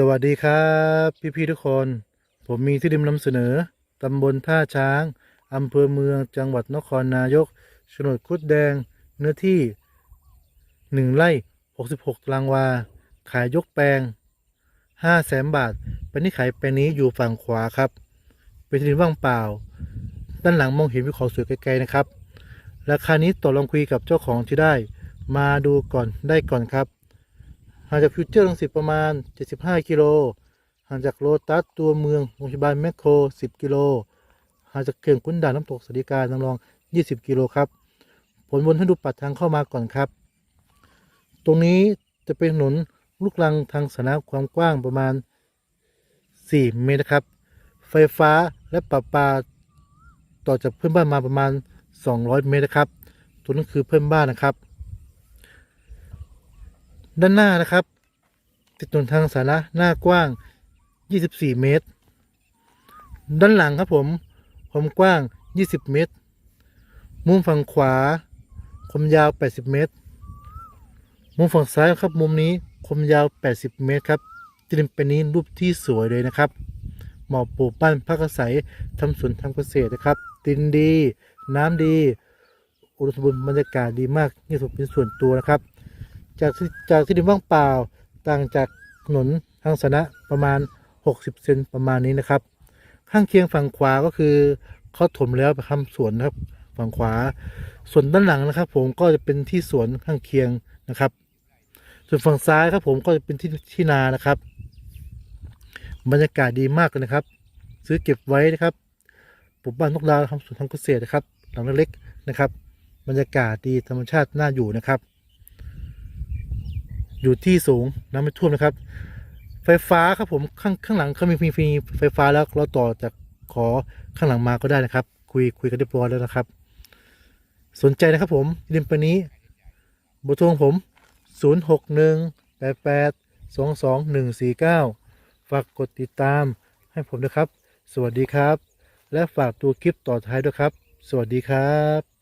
สวัสดีครับพี่ๆทุกคน ผมมีที่ดินนำเสนอ ตำบลท่าช้างอำเภอเมืองจังหวัดนครนายกโฉนดคุดแดง เนื้อที่ 1ไร่66ตารางวา ขายยกแปลง5แสนบาทเป็นที่ขายแปลงนี้อยู่ฝั่งขวาครับ เป็นที่ดินว่างเปล่า ด้านหลังมองเห็นวิวเขาสวยไกลๆนะครับ ราคานี้ต่อรองคุยกับเจ้าของที่ได้ มาดูก่อนได้ก่อนครับ ห่างจากฟิวเจอร์ลังสิตประมาณ 75 กิโล ห่างจากโลตัสตัวเมืองโรงพยาบาลแมคโคร 10 กิโล ห่างจากเขื่อนขุนด่านน้ำตกสวัสดิการน้ำรอง 20 กิโลครับ ผลวนให้ดูปัดทางเข้ามาก่อนครับ ตรงนี้จะเป็นถนนลูกรังทางสาธารณะความกว้างประมาณ 4 เมตรครับ ไฟฟ้าและประปา ต่อจากเพื่อนบ้านมาประมาณ 200 เมตรนะครับ ตัวนั้นคือเพื่อนบ้านนะครับ ด้านหน้านะครับ ติดถนนทางสาธารณะหน้ากว้าง 24 เมตร ด้านหลังครับผมความกว้าง 20 เมตร มุมฝั่งขวาความยาว 80 เมตร มุมฝั่งซ้ายครับมุมนี้ความยาว 80 เมตรครับที่ดินเป็นนี้รูปที่สวยเลยนะครับเหมาะปลูกบ้านพักอาศัยทำสวนทำเกษตรนะครับดินดี น้ำดี อุดมสมบูรณ์บรรยากาศดีมากนี่สุดเป็นส่วนตัวนะครับ จากจากที่ดินว่างเปล่าต่างจากถนนทางสาธารณะประมาณ 60 เซนประมาณนี้นะครับ ข้างเคียงฝั่งขวาก็คือเขาถมแล้วไปทำสวนนะครับฝั่งขวา ส่วนด้านหลังนะครับ ผมก็จะเป็นที่สวนข้างเคียงนะครับ ส่วนฝั่งซ้ายครับผมก็จะเป็นที่ที่นานะครับ บรรยากาศดีมากเลยนะครับ ซื้อเก็บไว้นะครับปลูกบ้านนกดาวทำสวนทำเกษตรนะครับ หลังเล็กๆนะครับ บรรยากาศดีธรรมชาติน่าอยู่นะครับ อยู่ที่สูงน้ำไม่ท่วมนะครับ ไฟฟ้าครับผมข้างข้างหลังเขามีมีมีไฟฟ้าแล้วเราต่อจากขอข้างหลังมาก็ได้นะครับ คุยคุยกันเรียบร้อยแล้วนะครับ สนใจนะครับผมริมปนี้เบอร์โทรของผม 0 6 1 8 8 2 2 1 4 9 ฝากกดติดตามให้ผมนะครับ สวัสดีครับ และฝากตัวคลิปต่อท้ายด้วยครับ สวัสดีครับ